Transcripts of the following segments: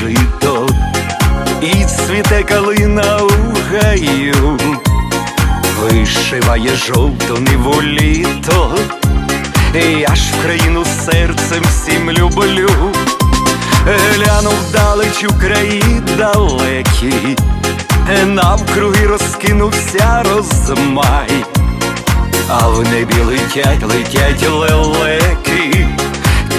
жито, і цвіте калина у гаю, вишиває жовто ниву літо, я ж в країну серцем всім люблю, глянув далеч у краї далекі, навкруги розкинувся розмай. А в небі летять, летять лелеки,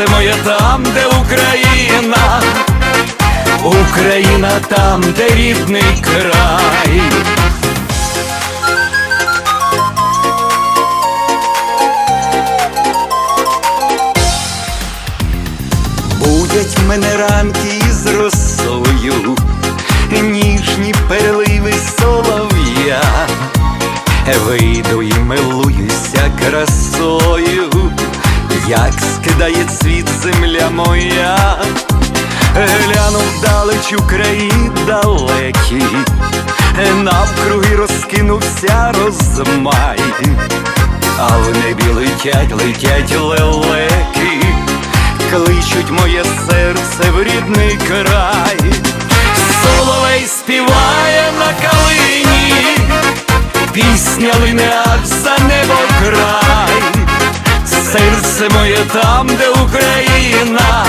серце моє там, де Україна, Україна там, де рідний край. Будять мене ранки із росою, ніжні переливи як скидає цвіт земля моя, гляну вдалеч у краї далекі, навкруги розкинувся розмай, а в небі летять, летять лелеки, кличуть моє серце в рідний край, соловей співає на калині. Пісня лине за небо край, моє там, де Україна,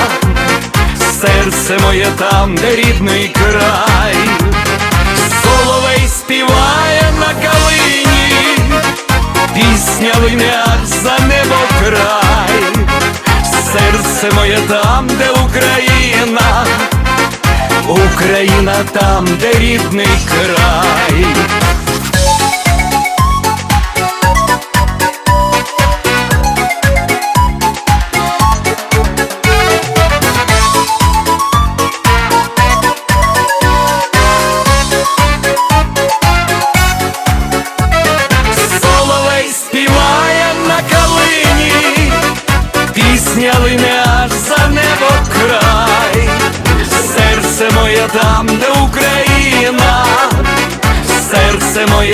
серце моє там, де рідний край, соловей співає на калині, пісня лине аж за небо край, серце моє там, де Україна, Україна там, де рідний край.